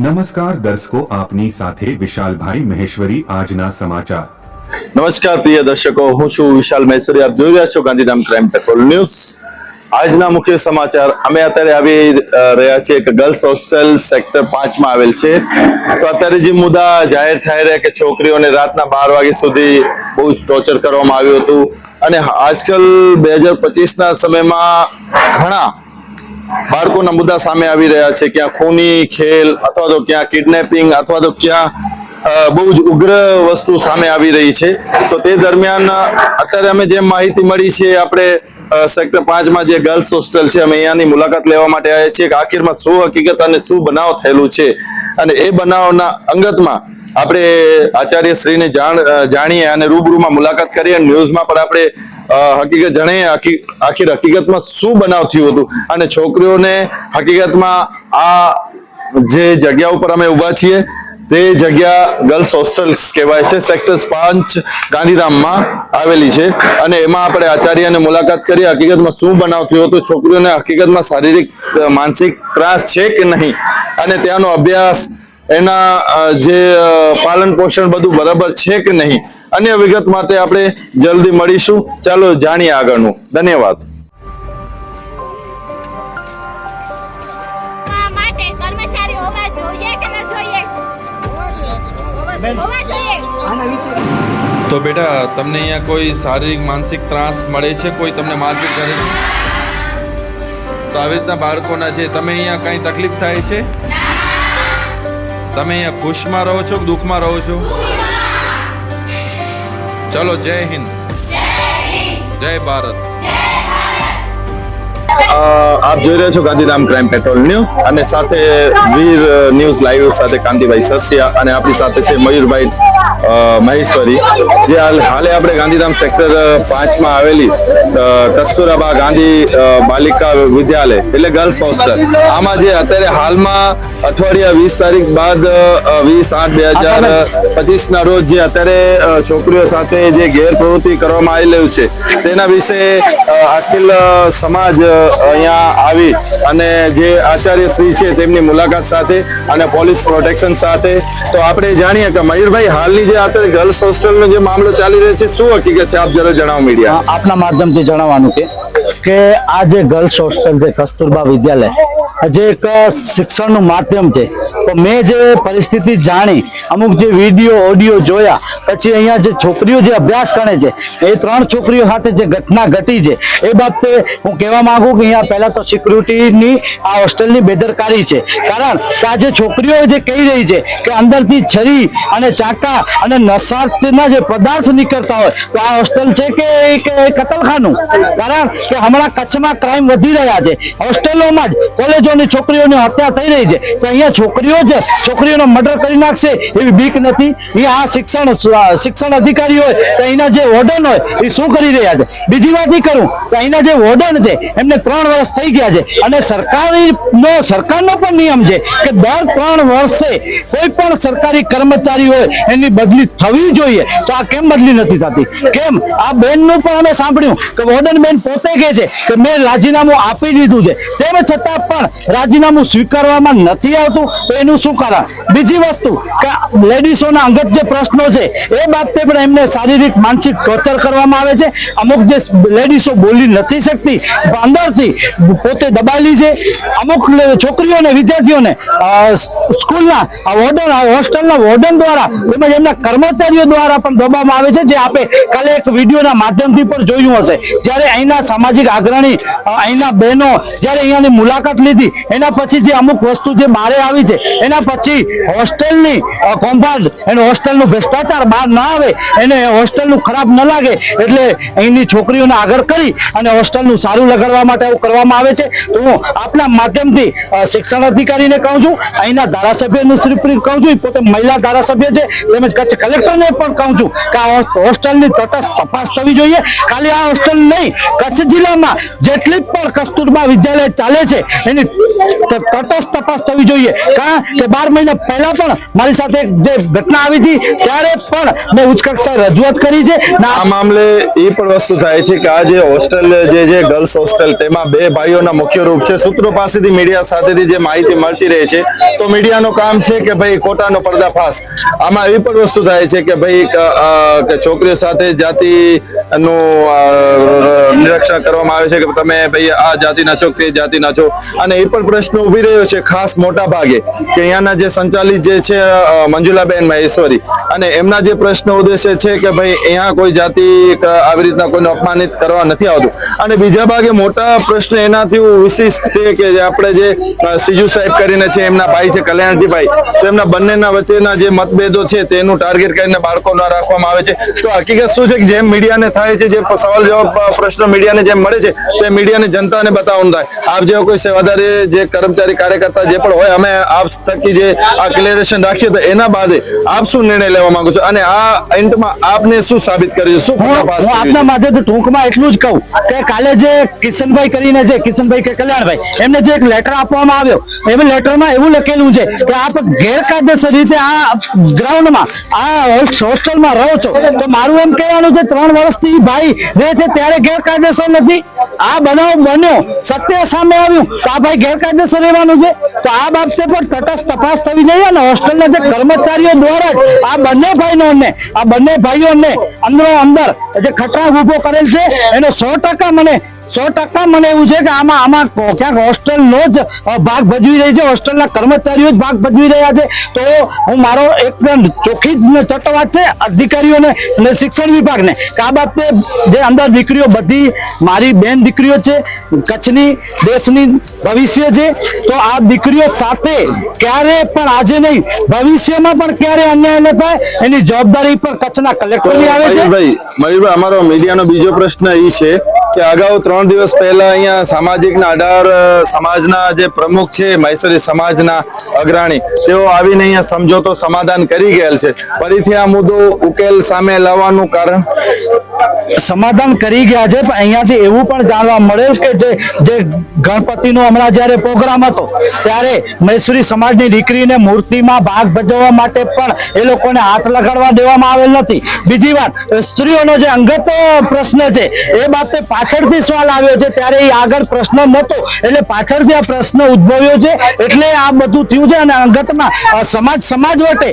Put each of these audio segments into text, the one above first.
નમસ્કાર દર્શકો, આપની સાથે વિશાલભાઈ મહેશ્વરી, આજના સમાચાર. નમસ્કાર, પ્રિય દર્શકો, હું છું વિશાલ મહેશ્વરી. આપ જોઈ રહ્યા છો ગાંધીધામ ક્રાઇમ પેટ્રોલ ન્યૂઝ. આજના મુખ્ય સમાચાર, અમે અત્યારે આવી રહ્યા છીએ કે ગર્લ્સ હોસ્ટેલ સેક્ટર પાંચમાં આવેલ છે. તો અત્યારે જે મુદ્દા જાહેર થાય રહ્યા કે છોકરીઓને રાતના બાર વાગ્યા સુધી બહુ જ ટોર્ચર કરવામાં આવ્યું હતું. અને આજકાલ બે હજાર પચીસના સમયમાં ઘણા બાળકોના મુદ્દા સામે આવી રહ્યા છે. ક્યાં ખૂની, ખેલ અથવા તો ક્યાં કિડનેપિંગ અથવા તો ક્યાં બહુ જ ઉગ્ર વસ્તુ સામે આવી રહી છે. તો તે દરમિયાન, અત્યારે અમે જે માહિતી મળી છે આપણે સેક્ટર પાંચમાં જે ગર્લ્સ હોસ્ટેલ છે, અમે અહીંયાની મુલાકાત લેવા માટે આવ્યા છીએ કે આખીરમાં શું હકીકત અને શું બનાવ થયેલું છે. અને એ બનાવના અંગતમાં આપણે આચાર્ય શ્રીને જાણ જાણીએ અને રૂબરૂમાં મુલાકાત કરીએ ન્યૂઝમાં પણ આપણે હકીકત જાણીએ આખી આખી હકીકતમાં શું બનાવ થયું હતું. અને છોકરીઓને હકીકતમાં આ જે જગ્યા ઉપર અમે ઊભા છીએ, તે જગ્યા ગર્લ્સ હોસ્ટેલ્સ કહેવાય છે. સેક્ટર્સ પાંચ ગાંધીધામમાં આવેલી છે. અને એમાં આપણે આચાર્યને મુલાકાત કરી હકીકતમાં શું બનાવ થયો હતો, છોકરીઓને હકીકતમાં શારીરિક, માનસિક ત્રાસ છે કે નહીં? અને ત્યાંનો અભ્યાસ એના જે પાલન પોષણ બધું બરાબર છે કે નહીં? અન્ય વિગત માટે આપણે જલ્દી મળીશું. ચાલો જાણીએ આગળનું. ધન્યવાદ. આ માટે કર્મચારી હોવા જોઈએ કે ન જોઈએ? હોવા જોઈએ. તો બેટા તમને અહીંયા કોઈ શારીરિક માનસિક ત્રાસ મળે છે? કોઈ તમને મારપીટ કરે છે? તો આવી રીતના બાળકોના છે તમે અહીંયા કઈ તકલીફ થાય છે? તમે અહીંયા ખુશમાં રહો છો કે દુઃખમાં રહો છો? ચલો જય હિન્દ! જય ભારત. આપ જોઈ રહ્યા છો ગાંધીધામ ક્રાઇમ પેટ્રોલ ન્યૂઝ અને સાથે વીર ન્યૂઝ લાઈવ સાથે કાંતિભાઈ સરસિયા અને આપણી સાથે છે મયુરભાઈ મહેશ્વરી. જે હાલે આપણે ગાંધીધામ સેક્ટર પાંચમાં આવેલી કસ્તુરાબા ગાંધી બાલિકા વિદ્યાલય, એટલે ગર્લ્સ હોસ્ટેલ આમાં જે અત્યારે હાલમાં અઠવાડિયા વીસ તારીખ બાદ વીસ આઠ બે હજાર પચીસ ના રોજ જે અત્યારે છોકરીઓ સાથે જે ગેરપ્રવૃત્તિ કરવામાં આવી રહ્યું છે, તેના વિશે અખિલ સમાજ અહીંયા આવી અને જે આચાર્ય શ્રી છે તેમની મુલાકાત સાથે અને પોલીસ પ્રોટેક્શન સાથે. તો આપણે જાણીએ કે મયુરભાઈ, હાલની જે અત્યારે ગર્લ્સ હોસ્ટેલનો જે મામલો ચાલી રહ્યો છે, શું હકીકત છે? આપ જરા જણાવો મીડિયા. આપના માધ્યમથી જણાવવાનું કે કે આ જે ગર્લ્સ હોસ્ટેલ છે, કસ્તુરબા વિદ્યાલય, જે એક શિક્ષણનું માધ્યમ છે તો મેં જે પરિસ્થિતિ જાણી, અમુક જે વીડિયો ઓડિયો જોયા, પછી અહીંયા જે છોકરીઓ જે અભ્યાસ કરે છે, એ ત્રણ છોકરીઓ સાથે જે ઘટના ઘટી છે, એ બાબતે હું કહેવા માંગુ કે અહીંયા પહેલા તો સિક્યુરિટીની આ હોસ્ટેલની બેદરકારી છે. કારણ કે આ જે છોકરીઓ જે કહી રહી છે કે અંદરથી છરી અને ચાકા અને નશાના જે પદાર્થ નીકળતા હોય, તો આ હોસ્ટેલ છે કે કતલખાનું? કારણ કે હમણાં કચ્છમાં ક્રાઇમ વધી રહ્યા છે. હોસ્ટેલોમાં જ કોલેજોની છોકરીઓની હત્યા થઈ રહી છે. તો અહીંયા છોકરીઓ જ છોકરીઓનો મર્ડર કરી નાખશે એવી બીક નથી. અહીંયા આ શિક્ષણ શિક્ષણ અધિકારી હોય તો અહીંના જે વોર્ડન હોય, એ શું કરી રહ્યા છે? બીજી વાત એ કરું કે અહીંના જે વોર્ડન છે, એમને ત્રણ વર્ષ થઈ ગયા છે. અને સરકારી નો સરકારનો પણ નિયમ છે કે દર ત્રણ વર્ષે કોઈ પણ સરકારી કર્મચારી હોય, એની બદલી થવી જોઈએ. તો આ કેમ બદલી નથી થતી? કેમ? આ બેનનું પણ અમે સાંભળ્યું કે વોર્ડન બેન પોતે કહે છે કે મેં રાજીનામું આપી દીધું છે. તેમ છતાં પણ રાજીનામું સ્વીકારવામાં નથી આવતું. તો એનું શું કારણ બીજી વસ્તુ, કે લેડીઝોના અંગત જે પ્રશ્નો છે, એ બાબતે પણ એમને શારીરિક, માનસિક ટોર્ચર કરવામાં આવે છે. અમુક જે લેડીઝો બોલી નથી શકતી, અંદરથી પોતે દબાયેલી છે. અમુક છોકરીઓને, વિદ્યાર્થીઓને સ્કૂલના વોર્ડન હોસ્ટેલના વોર્ડન દ્વારા, તેમજ એમના કર્મચારીઓ દ્વારા પણ દબાવવામાં આવે છે, જે આપે કાલે એક વિડીયોના માધ્યમથી પણ જોયું હશે. જ્યારે અહીંના સામાજિક આગ્રણી અહીંના બહેનો, જ્યારે અહીંયાની મુલાકાત લીધી, એના પછી જે અમુક વસ્તુ જે બહાર આવી છે એના પછી હોસ્ટેલની કોમ્પાઉન્ડ એને હોસ્ટેલનું ભ્રષ્ટાચાર બહાર ના આવે, એને હોસ્ટેલનું ખરાબ ન લાગે, એટલે અહીંની છોકરીઓને આગળ કરી અને હોસ્ટેલનું સારું લગાડવા માટે આવું કરવામાં આવે છે. તો હું આપના માધ્યમથી શિક્ષણ અધિકારીને કહું છું, અહીંના ધારાસભ્યનું શ્રી કહું છું પોતે મહિલા ધારાસભ્ય છે, તેમજ કચ્છ કલેક્ટરને પણ કહું છું કે આ હોસ્ટેલની તટસ્થ તપાસ થવી જોઈએ. ખાલી આ હોસ્ટેલ નહીં, કચ્છ જિલ્લામાં જેટલી પણ કસ્તુરબા વિદ્યાલય ચાલે છે, એની તટસ્થ તપાસ થવી જોઈએ. કારણ કે બાર મહિના પહેલા પણ મારી સાથે જે ઘટના આવી હતી, ત્યારે પણ મેં ઉચ્ચ કક્ષાએ રજૂઆત કરી છે. આ મામલે એ પણ વસ્તુ થાય છે કે આ જે હોસ્ટેલ જે છે ગર્લ્સ હોસ્ટેલ તેમાં બે ભાઈઓના મુખ્ય રૂપ છે. સૂત્રો પાસેથી મીડિયા સાથેથી જે માહિતી મળતી રહે છે, તો મીડિયાનું કામ છે કે ભાઈ ખોટાનો પર્દાફાશ. આમાં એવી પણ વસ્તુ થાય છે કે ભાઈ છોકરીઓ સાથે જાતિનું નિરીક્ષણ કરવામાં આવે છે કે તમે ભાઈ આ જાતિના છો કે જાતિના છો. અને એ પણ પ્રશ્ન ઊભી રહ્યો છે ખાસ મોટા ભાગે કે અહીંયાના જે સંચાલિત જે છે મંજુલાબેન મહેશ્વરી અને એમના જે પ્રશ્ન ઉદ્દેશ્ય છે કે ભાઈ અહીંયા કોઈ જાતિ આવી રીતના કોઈને અપમાનિત કરવા નથી આવતું. અને બીજા ભાગે મોટા પ્રશ્ન એનાથી વિશેષ છે કે આપણે જે સીજુ સાહેબ કરીને છે એમના ભાઈ છે કલ્યાણજીભાઈ તો એમના બંનેના વચ્ચેના જે મતભેદો છે તેનું ટાર્ગેટ કરીને બાળકો ન રાખવામાં આવે છે. તો હકીકત શું છે કે જેમ મીડિયાને થાય છે જે સવાલ જવાબ અ, પ્રશ્નો મીડિયાને જેમ મળે છે તે મીડિયાને જનતાને બતાવવાનું થાય. આપ જેવા કોઈ સેવાદારી જે કર્મચારી કાર્યકર્તા જે પણ હોય અમે આપ થકી જે આ ક્લિયરેશન રાખીએ તો એના બાદ આપ શું નિર્ણય લેવા માંગો છો? અને આ એન્ડમાં આપને શું સાબિત કર્યું શું હું આપના માધ્યમથી ટૂંકમાં એટલું જ કહું કે કાલે જે કિશનભાઈ કરીને છે કિશનભાઈ કે કલ્યાણભાઈ એમને જે એક લેટર આપવામાં આવ્યો એમાં લેટરમાં એવું લખેલું છે કે આપ ગેરકાયદેસર રીતે આ ગ્રાઉન્ડમાં આ હોસ્ટેલમાં રહો છો. તો મારું એમ કહેવાનું છે ત્રણ વર્ષથી ભાઈ રહે છે ત્યારે ગેરકાયદેસર નથી. આ બનાવ બન્યો. સત્ય સામે આવ્યું તો આ ભાઈ ગેરકાયદેસર રહેવાનું છે. તો આ બાબતે પણ તટસ્થ તપાસ થવી જોઈએ અને હોસ્ટેલના જે કર્મચારીઓ દ્વારા આ બંને ભાઈઓને, આ બંને ભાઈઓને અંદરો અંદર જે ખતરાક ઊભો કરેલ છે, એનો સો મને સો ટકા મને એવું છે કે આમાં આમાં ક્યાંક હોસ્ટેલનો જ ભાગ ભજવી રહી છે. હોસ્ટેલના કર્મચારીઓ જ ભાગ ભજવી રહ્યા છે. તો હું મારો એક ચોખ્ખી જ ને છે અધિકારીઓને અને શિક્ષણ વિભાગને કે આ બાબતે જે અંદર દીકરીઓ બધી મારી બેન દીકરીઓ છે કચ્છની દેશની ભવિષ્ય છે તો આ દીકરીઓ સાથે ક્યારે પણ આજે નહીં ભવિષ્યમાં પણ ક્યારે અન્યાય ન થાય એની જવાબદારી પર કચ્છના કલેક્ટરની આવે છે. ભાઈ મયુરભાઈ અમારો મીડિયાનો બીજો પ્રશ્ન એ છે કે અગાઉ ત્રણ દિવસ પહેલા અહીંયા સામાજિકના અઢાર સમાજના જે પ્રમુખ છે મૈસરી સમાજના અગ્રણી, તેઓ આવીને અહીંયા સમજોતો સમાધાન કરી ગયેલ છે. ફરીથી આ મુદ્દો ઉકેલ સામે લાવવાનું કારણ? સમાધાન કરી ગયા છે, પણ અહીંયાથી એવું પણ જાણવા મળેલ કે જે ગણપતિનો હમણાં જ્યારે પ્રોગ્રામ હતો, ત્યારે મૈસુરી સમાજની દીકરીને મૂર્તિમાં ભાગ ભજવવા માટે પણ એ લોકોને હાથ લગાડવા દેવામાં આવેલ નથી. બીજી વાત, સ્ત્રીઓનો જે અંગત પ્રશ્ન છે, એ બાબતે પાછળથી સવાલ આવ્યો છે, ત્યારે એ આગળ પ્રશ્ન નહોતો, એટલે પાછળથી આ પ્રશ્ન ઉદ્ભવ્યો છે, એટલે આ બધું થયું છે અને અંગતમાં સમાજ સમાજ વટે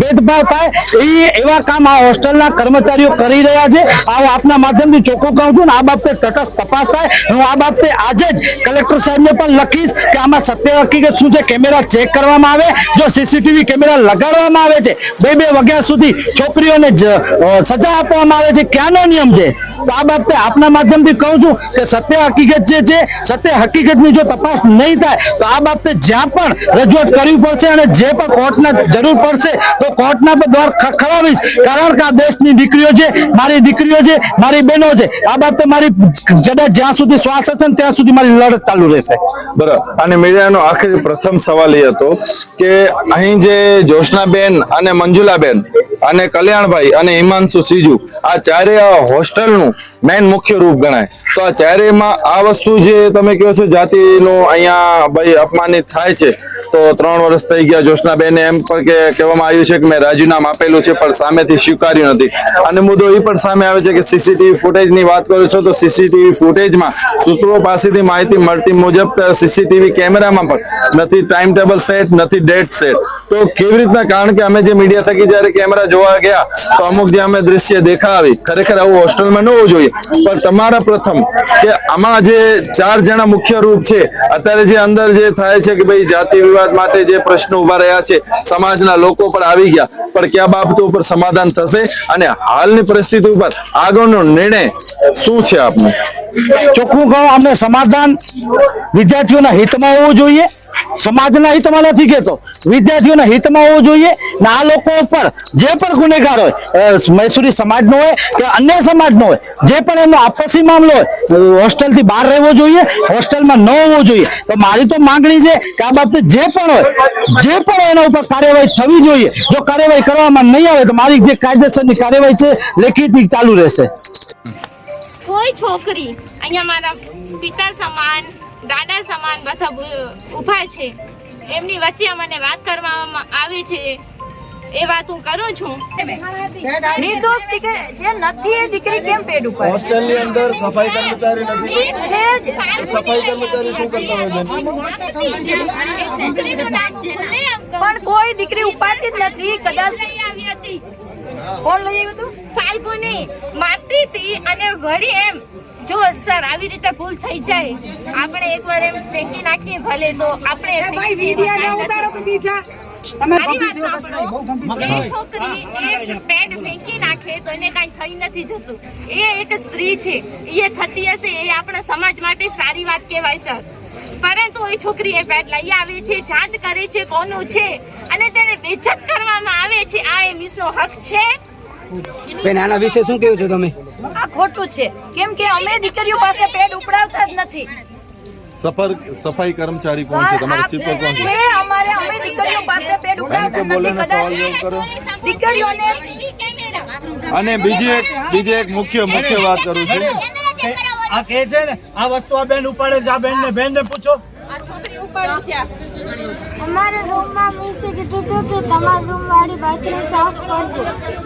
ભેદભાવ થાય, એ એવા કામ આ હોસ્ટેલના કર્મચારીઓ કરી રહ્યા છે. આ આપના માધ્યમથી ચોખ્ખું કહું છું ને આ બાબતે તટસ્થ તપાસ થાય. હું આ બાબતે આજે જ કલેક્ટર સાહેબને પણ લખીશ કે આમાં સત્ય હકીકત શું છે, કેમેરા ચેક કરવામાં આવે. જો સીસીટીવી કેમેરા લગાડવામાં આવે છે, બે બે વાગ્યા સુધી છોકરીઓને સજા આપવામાં આવે છે. ક્યાંનો નિયમ છે? આ બાબતે આપના માધ્યમથી કહું છું કે સત્ય હકીકત જે છે, સત્ય હકીકતની જો તપાસ નહીં થાય, તો આ બાબતે જ્યાં પણ રજૂઆત કરવી પડશે અને જે પણ કોર્ટના જરૂર પડશે, તો કોર્ટના પણ દ્વાર ખરાવીશ કારણ કે આ દેશની દીકરીઓ છે, મારી દીકરીઓ છે, મારી બહેનો છે, આ બાબતે મારી કદાચ જ્યાં સુધી શ્વાસ હશે ત્યાં સુધી મારી લડત ચાલુ રહેશે. બરાબર. અને મીડિયાનો આખરી પ્રથમ સવાલ એ હતો કે અહીં જે જોશનાબેન અને મંજુલાબેન અને કલ્યાણભાઈ અને હિમાંશુ સીજુ, આ ચારે હોસ્ટેલનું મેઇન મુખ્ય રૂપ ગણાય. તો આ ચારેમાં આ વસ્તુ જે તમે કહો છો જાતિનું અહીંયા ભાઈ અપમાનિત થાય છે, તો ત્રણ વર્ષ થઈ ગયા જોશનાબેને એમ પણ કે કહેવામાં આવ્યું છે કે મેં રાજીનામું આપેલું છે, પણ સામેથી સ્વીકાર્યું નથી. અને મુદ્દો એ પણ સામે આવે છે કે સીસીટીવી ફૂટેજની વાત કરું છો, તો સીસીટીવી ફૂટેજમાં સૂત્રો પાસેથી માહિતી મળતી મુજબ સીસીટીવી કેમેરામાં પણ નથી ટાઈમ ટેબલ સેટ, નથી ડેટ સેટ. તો કેવી રીતના, કારણ કે અમે જે મીડિયા થકી જ્યારે કેમેરા જોવા ગયા, તો અમુક જે અમે દૃશ્ય દેખાવી, ખરેખર આવું હોસ્ટેલમાં ન હોવું જોઈએ. પણ તમારા પ્રથમ કે આમાં જે ચાર જણા મુખ્ય રૂપ છે, અત્યારે જે અંદર જે થાય છે કે ભાઈ જાતિ વિવાદ માટે જે પ્રશ્નો ઊભા રહ્યા છે, સમાજના લોકો પર આવી ગયા, પણ કયા બાબતો ઉપર સમાધાન થશે અને હાલની પરિસ્થિતિ ઉપર આગળનો નિર્ણય શું છે આપનો? ચોખ્ખું કહો અમને સમાધાન વિદ્યાર્થીઓના હિતમાં હોવું જોઈએ. સમાજના હિતમાં નથી કહેતો. વિદ્યાર્થીઓના હિતમાં હોવું જોઈએ. ને, આ લોકો ઉપર જે પણ ગુનેગાર હોય મૈસુરી સમાજનો હોય કે અન્ય સમાજનો હોય, જે પણ એનો આપસી મામલો હોય હોસ્ટેલથી બહાર રહેવો જોઈએ, હોસ્ટેલમાં ન હોવો જોઈએ. તો મારી તો માંગણી છે કે આ બાબતે જે પણ હોય, જે પણ એના ઉપર કાર્યવાહી થવી જોઈએ, જો કાર્યવાહી કરવામાં નહીં આવે તો મારી જે કાયદેસરની કાર્યવાહી છે લેખિત ચાલુ રહેશે. કોઈ છોકરી અહીંયા મારા પિતા સમાન, દાદા સમાન બધા ઊભા છે. એમની વચ્ચે મને વાત કરવામાં આવી છે. એ વાત હું કરું છું. નિર્દોષ દીકરી જે નથી એ દીકરી કેમ પેડ ઉપર? હોસ્ટેલની અંદર સફાઈ કર્મચારી નથી. છે જ. સફાઈ કર્મચારી શું કરતા હોય પણ કોઈ દીકરી ઉપાડતી જ નથી. કદાચ હતી. કોણ લઈ આવ્યું હતું? ફાલ્ગુની મારતી હતી અને વળી એમ જો સર આવી રીતે ભૂલ થઈ જાય આપણે એકવાર એમ ફેંકી નાખીએ ભલે તો આપણે એમાં કાંઈ નથી. મારી વાત સાંભળો. છોકરી એક પેન્ટ ફેંકી નાખે તો એને કાંઈ થઈ નથી જતું. એ એક સ્ત્રી છે એ થતી હશે એ આપણા સમાજ માટે સારી વાત કહેવાય સર. પરંતુ એ છોકરી એ પેટ લઈ આવે છે જાંચ કરે છે કોનું છે અને તેને બેજત કરવામાં આવે છે. આ એ મિસનો હક છે. બેન આના વિશે શું કેવું છો તમે? આ ખોટું છે. કેમ કે અમે દીકરીઓ પાસે પેડ ઉપડાવતા જ નથી. સફર સફાઈ કર્મચારી કોણ છે? તમારા સ્વીપર કોણ છે છે? અમારે અમે દીકરીઓ પાસે પેડ બોલે નથી ને સવાલ કરો. દીકરીઓને અને બીજી એક બીજી એક મુખ્ય મુખ્ય વાત કરું છું. આ કે છે ને આ વસ્તુ આ બેન ઉપાડે છે આ બેન ને બેન ને પૂછો અમારા રૂમમાં મિસે કીધું હતું કે તમારા રૂમ વાળી બાથરૂમ સાફ કરજો.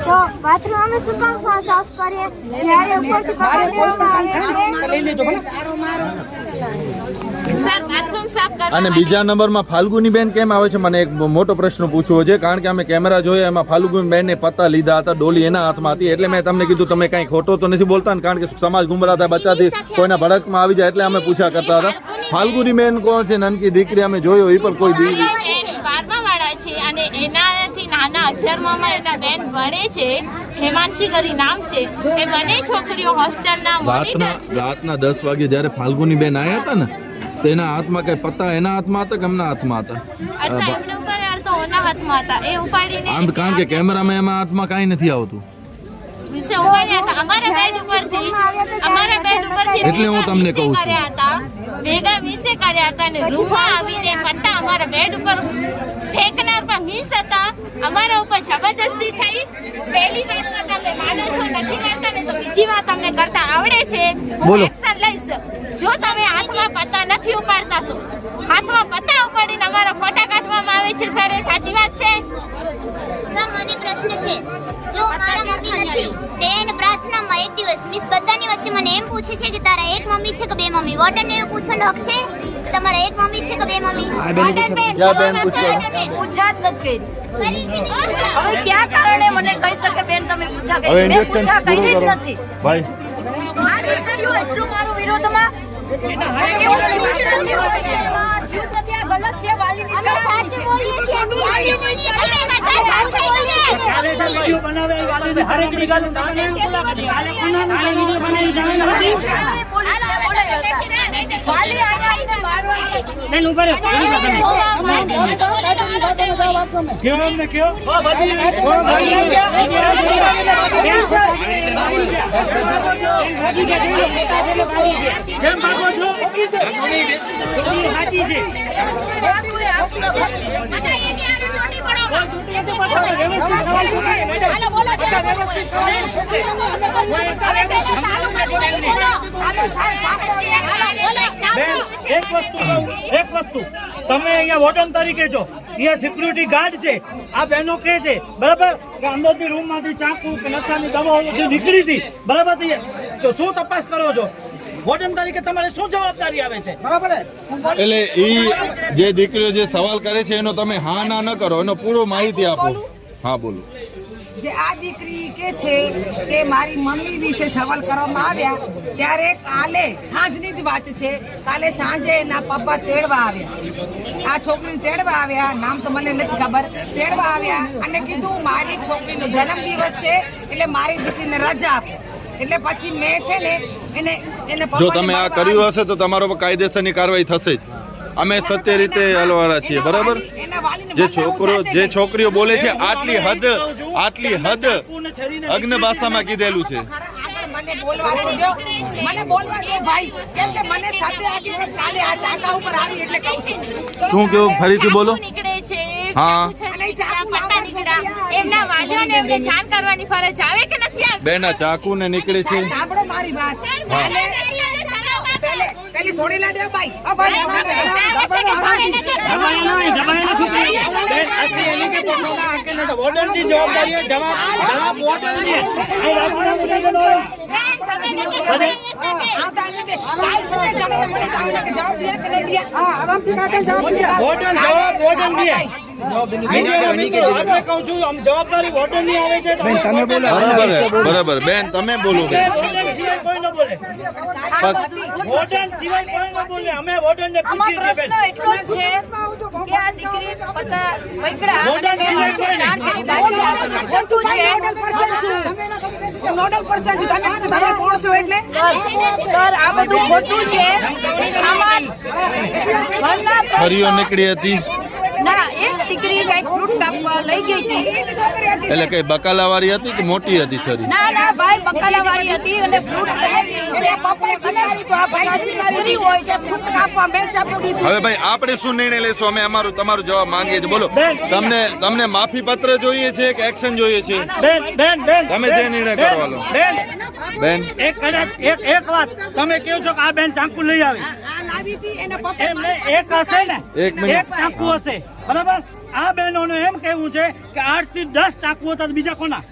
તો બાથરૂમ અમે શું કામ સાફ કરીએ? જ્યારે ઉપરથી પકડી દેવામાં આવે છે સર બાથરૂમ સાફ કરવા અને બીજા નંબરમાં ફાલ્ગુની બેન કેમ આવે છે? મને એક મોટો પ્રશ્ન પૂછવો છે કારણ કે અમે કેમેરા જોયા એમાં ફાલ્ગુની બેનને પત્તા લીધા હતા ડોલી એના હાથમાં હતી એટલે મેં તમને કીધું તમે કઈ ખોટો તો નથી બોલતા ને કારણ કે સમાજ ગુમરા થાય બચ્ચાથી કોઈના ભડકમાં આવી જાય એટલે અમે પૂછા કરતા હતા. ફાલ્ગુની બેન કોણ છે? નનકી દીકરી અમે જોયો એ પણ કોઈ દીકરી અને એનાથી નાના અગિયારમાં એના બેન ભણે છે હેમાંશી કરી નામ છે. એ બંને છોકરીઓ હોસ્ટેલના રાતના રાતના દસ વાગે જ્યારે ફાલ્ગુની બેન આવ્યા હતા ને તો એના હાથમાં કઈ પત્તા એના હાથમાં હતા કે એમના હાથમાં હતા? આમ કારણ કે કેમેરામાં એમાં હાથમાં કાંઈ નથી આવતું. એટલે હું તમને કહું છું. ભેગા મિસે કર્યા હતા અને રૂમમાં આવીને પટ્ટા અમારા બેડ ઉપર ફેંકનાર પણ મિસ હતા. અમારા ઉપર જબરદસ્તી થઈ. પહેલી વાતમાં તમે માનો છો નથી માનતા ને તો બીજી વાત તમને કરતા આવડે છે. હું એક્શન લઈશ. જો તમે હાથમાં પત્તા નથી ઉપાડતા તો હાથમાં પત્તા ઉપાડીને અમારા ફોટા કાઢવામાં આવે છે સર એ સાચી વાત છે? સર મને પ્રશ્ન છે. જો મારા મમ્મી નથી બેન પ્રાર્થનામાં એક દિવસ મિસ એમ પૂછે છે કે તારા એક મમ્મી છે કે બે મમ્મી? વોર્ડનને ને પૂછવાનો હક છે? કે તમારા એક મમ્મી છે કે બે મમ્મી? વોર્ડન બેન, ક્યાં બેન જવાબ પૂછો? આપો, વોર્ડન બેન. પૂછા જ નથી કરી. હવે ક્યાં કારણે મને કહી શકે બેન તમે પૂછા કરી? મેં પૂછા કરી જ નથી. ભાઈ. આ કર્યું એટલું મારું વિરોધમાં. જ નથી. આ ગલત છે વાલીની અમે સાચું બોલીએ છીએ વાલીની નહીં, અમે બધા સાચું બોલીએ છીએ. કાલે વીડિયો બનાવે એ વાલીને હરેકની ગાલી તમને મુલાકાત કાલે કોનાનું વીડિયો બનાવી જાણ નથી. વાલી આયા મારવા. બેન ઊભા રહો કયો અમને કયો કેમ ભાગો છો એક વસ્તુ એક વસ્તુ તમે અહીંયા વોર્ડન તરીકે છો અહીંયા સિક્યુરિટી ગાર્ડ છે. આ બહેનો કે છે, બરાબર, કે અંદરથી રૂમમાંથી ચાકુ કે નશાની દવાઓ જે નીકળી હતી. બરાબર, તો શું તપાસ કરો છો? વોર્ડન તરીકે તમારે શું જવાબદારી આવે છે? બરાબર એટલે એ જે દીકરીઓ જે સવાલ કરે છે એનો તમે હા ના ન કરો એનો પૂરો માહિતી આપો. હા બોલો. જે આ દીકરી કે છે કે મારી મમ્મી વિશે સવાલ કરવામાં આવ્યા ત્યારે કાલે સાંજની જ વાત છે. કાલે સાંજે એના પપ્પા તેડવા આવ્યા. આ છોકરીને તેડવા આવ્યા નામ તો મને નથી ખબર. તેડવા આવ્યા અને કીધું મારી છોકરીનો જન્મદિવસ છે એટલે મારી દીકરીને રજા આપો. એટલે પછી મેં છે ને એને એને જો તમે આ કર્યું હશે તો તમારો પર કાયદેસરની કાર્યવાહી થશે જ. અમે સત્ય રીતે અલવારા છીએ બરાબર? જે છોકરો જે છોકરીઓ બોલે છે આટલી હદ આટલી હદ અગ્ન ભાષામાં કીધેલું છે. મને બોલવા દેજો મને બોલવા દો ભાઈ. કેમ કે મને સાથે આગળ ચાલે આ ચાકા ઉપર આવી એટલે કહું છું. શું કેવું? ફરીથી બોલો. નીકળે છે હા. ચાકુ પટ્ટા નીકળ્યા. એમના વાલીઓને એમને જાણ કરવાની ફરજ આવે કે બેન આ ચાકુ ને નીકળે છે સાંભળો મારી વાત પેલી સોડી લાડે ભાઈ જવાબદારી જવાબ બરાબર બરાબર. બેન તમે બોલો છરીઓ નીકળી હતી. ના એક દીકરી કઈ ફ્રૂટ કાપવા લઈ ગઈ હતી. એટલે કઈ બકાલાવાળી હતી કે મોટી હતી છરી? ના ના ભાઈ બકાલાવાળી હતી અને ફ્રૂટ હવે ભાઈ આપણે શું નિર્ણય લેશું? અમે અમારું તમારો જવાબ માંગીએ છીએ. બોલો. બેન. તમને તમને માફી પત્ર જોઈએ છે કે એક્શન જોઈએ છે? બેન બેન બેન તમે જે નિર્ણય કરવાનો. બેન. એક એક એક વાત. તમે કહો છો કે આ બેન ચાંકુ લઈ આવી. એક હશે ને? એક મિનિટ. એક ચાકુ હશે. બરાબર? આ બહેનોનું એમ કહેવું છે કે આઠથી દસ ચાકુ હતા બીજા કોના?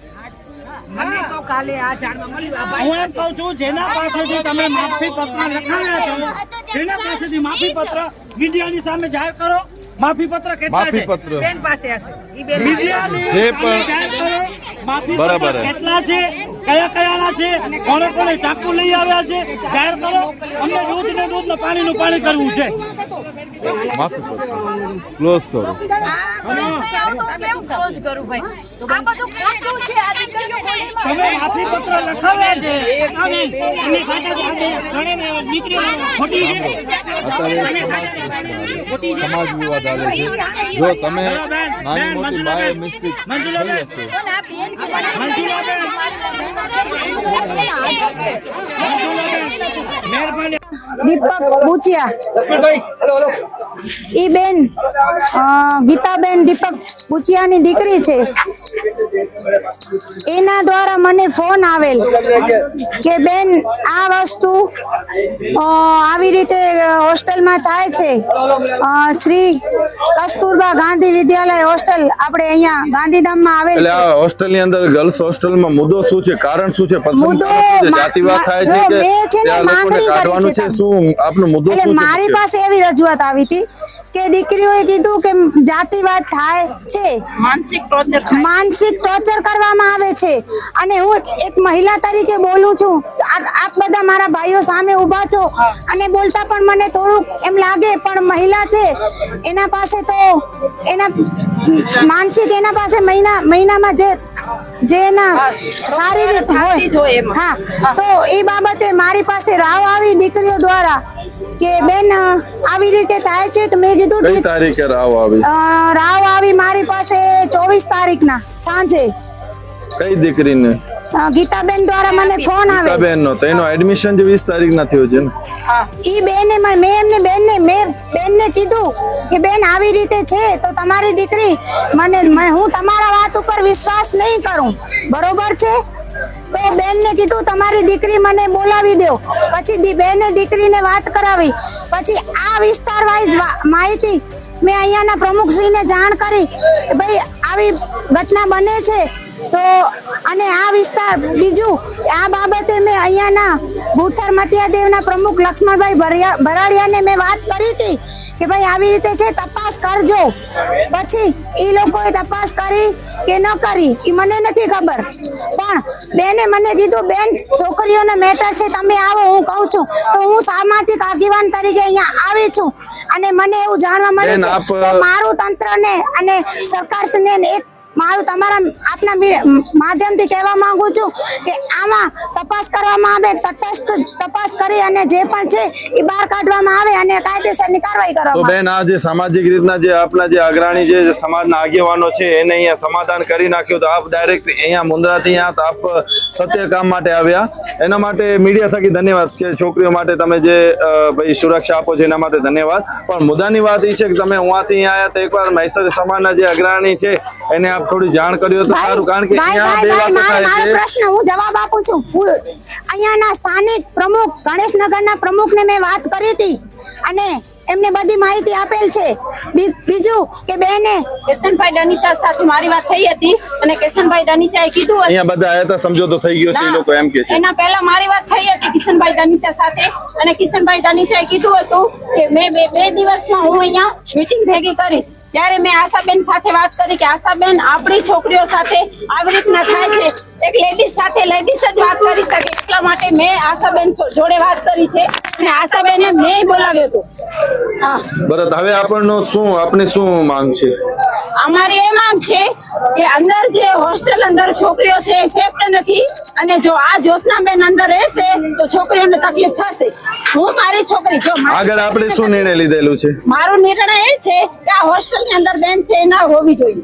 મને તો કાલે આ જાણવા મળ્યું હું એમ કહું છું જેના પાસેથી તમે માફી પત્ર લખાવ્યા છો જેના પાસેથી માફી પત્ર મીડિયાની સામે જાહેર કરો. માફી પત્ર કેટલા માફી છે? પત્ર. બેન પાસે હશે. ઈ બેન મીડિયાની જે પણ- જાહેર કરો. માફી પત્ર કેટલા છે? કયા કયાના છે? કોણે કોણે ચાકુ લઈ આવ્યા છે? જાહેર કરો. અમને દૂધ ને દૂધ ને પાણી નું પાણી કરવું છે. માફી પત્ર ક્લોઝ કરો ક્લોઝ કરું ભાઈ આ બધું ખોટું છે આ દીકરીઓ તમે માફી પત્ર લખાવ્યા છે સાથે જ આ બેન ઘણી દીકરીઓ ખોટી છે. સમાજ વિવાદ હાલે છે. જો તમે નાની મોટી બાય મિસ્ટેક મંજુલાબેન. મંજુલાબેન. મહેરબાની દીપક બુચિયા. ઈ બેન ગીતાબેન દીપક બુચિયાની દીકરી છે. એના દ્વારા મને ફોન આવેલ કે બેન આ વસ્તુ આવી રીતે હોસ્ટેલમાં થાય છે. શ્રી કસ્તુરબા ગાંધી વિદ્યાલય હોસ્ટેલ આપણે અહીંયા ગાંધીધામમાં આવેલ છે. હોસ્ટેલની અંદર ગર્લ્સ હોસ્ટેલમાં મુદ્દો શું છે? કારણ શું છે? પસંદ મુદ્દો જાતિવાદ થાય છે કે માંગણી કરી છે છે શું આપનો મુદ્દો શું છે? મારી પાસે એવી રજૂઆત આવી હતી કે દીકરીઓએ કીધું કે જાતિવાદ થાય છે. માનસિક ટોર્ચર માનસિક ટોર્ચર કરવામાં આવે છે. અને હું એક- મહિલા તરીકે બોલું છું આપ બધા મારા ભાઈઓ સામે ઊભા છો અને બોલતા પણ મને થોડુંક એમ લાગે પણ મહિલા છે એના પાસે તો એના માનસિક એના પાસે મહિના મહિનામાં જે જે એના શારીરિક હોય. હા તો એ બાબતે મારી પાસે રાવ આવી દીકરીઓ દ્વારા કે બેન આવી રીતે થાય છે તો મેં કીધું કઈ તારીખે રાવ આવી? રાવ આવી મારી પાસે ચોવીસ તારીખના સાંજે. કઈ દીકરીને? ગીતાબેન દ્વારા મને ફોન આવે. ગીતાબેન નો તેનો એનો એડમિશન જે 20 તારીખ ના થયો છે ને? ઈ બેને મેં એમને બેનને મેં બેનને કીધું કે બેન આવી રીતે છે તો તમારી દીકરી મને- હું તમારા વાત ઉપર વિશ્વાસ નહીં કરું. બરોબર છે? તો બેનને કીધું, તમારી દીકરી મને બોલાવી દો. પછી બેને દીકરીને વાત કરાવી. પછી આ વિસ્તાર વાઇઝ માહિતી મેં અહીંયાના પ્રમુખશ્રીને જાણ કરી ભાઈ આવી ઘટના બને છે. તો અને આ વિસ્તાર બીજું, આ બાબતે મેં અહીંયાના બુથર મતિયાદેવના પ્રમુખ લક્ષ્મણભાઈ ભરાડિયાને મેં વાત કરી હતી. કે ભાઈ આવી રીતે છે તપાસ કરજો. પછી એ લોકોએ તપાસ કરી કે ન કરી એ મને નથી ખબર. પણ બેને મને કીધું બેન છોકરીઓને મેટર છે તમે આવો હું કહું છું. તો હું સામાજિક આગેવાન તરીકે અહીંયા આવી છું. અને મને એવું જાણવા મળે છે કે મારું તંત્રને અને સરકારશ્રીને એક મારું તમારા આપના માધ્યમથી કહેવા માંગુ છું કે આમાં તપાસ કરવામાં આવે તટસ્થ તપાસ કરી અને જે પણ છે એ બહાર કાઢવામાં આવે અને કાયદેસરની કાર્યવાહી કરવામાં આવે. બેન આ જે સામાજિક રીતના જે આપના જે અગ્રણી જે સમાજના આગેવાનો છે એને અહીંયા સમાધાન કરી નાખ્યું તો આપ ડાયરેક્ટ અહીંયા મુંદ્રાથી અહીંયા આપ સત્ય કામ માટે આવ્યા. એના માટે મીડિયા થકી ધન્યવાદ કે છોકરીઓ માટે તમે જે ભાઈ સુરક્ષા આપો છો એના માટે ધન્યવાદ. પણ મુદ્દાની વાત એ છે કે તમે ઉવાથી અહીંયા આવ્યા તો એકવાર મહેશ્વરી સમાજના જે અગ્રણી છે એને આપ થોડી જાણ કર્યો તો સારું કારણ કે અહીંયા બે વાતો મારો થાય છે. પ્રશ્ન હું જવાબ આપું છું. અહીંયાના સ્થાનિક પ્રમુખ ગણેશનગરના પ્રમુખને મેં વાત કરી હતી. અને એમને બધી માહિતી આપેલ છે. બીજું કે બેને કિશનભાઈ ડનીચા સાથે મારી વાત થઈ હતી અને કિશનભાઈ ડનીચાએ કીધું હતું. અહીંયા બધા આયા હતા સમજોતો થઈ ગયો છે એ લોકો એમ કે છે. એના પહેલા મારી વાત થઈ હતી કિશનભાઈ ડનીચા સાથે. અને કિશનભાઈ ડનીચાએ કીધું હતું કે મેં બે બે દિવસમાં હું અહીંયા મીટિંગ ભેગી કરીશ. ત્યારે મેં આશાબેન સાથે વાત કરી કે આશાબેન આપણી છોકરીઓ સાથે આવી રીતના થાય છે. એક લેડીઝ સાથે લેડીઝ જ વાત કરી શકે એટલા માટે મેં આશાબેન જોડે વાત કરી છે. અને આશાબેને મેં બોલાવ્યો હતો. બરાબર હવે આપણનો શું આપની શું માંગ છે? અમારી એ માંગ છે કે અંદર જે હોસ્ટેલ અંદર છોકરીઓ છે એ સેફ્ટ નથી. અને જો આ જોશનાબેન અંદર રહેશે તો છોકરીઓને તકલીફ થશે. હું મારી છોકરી જો આગળ આપણે શું નિર્ણય લીધેલું છે? મારો નિર્ણય એ છે કે આ હોસ્ટેલની અંદર બેન છે એ ના હોવી જોઈએ.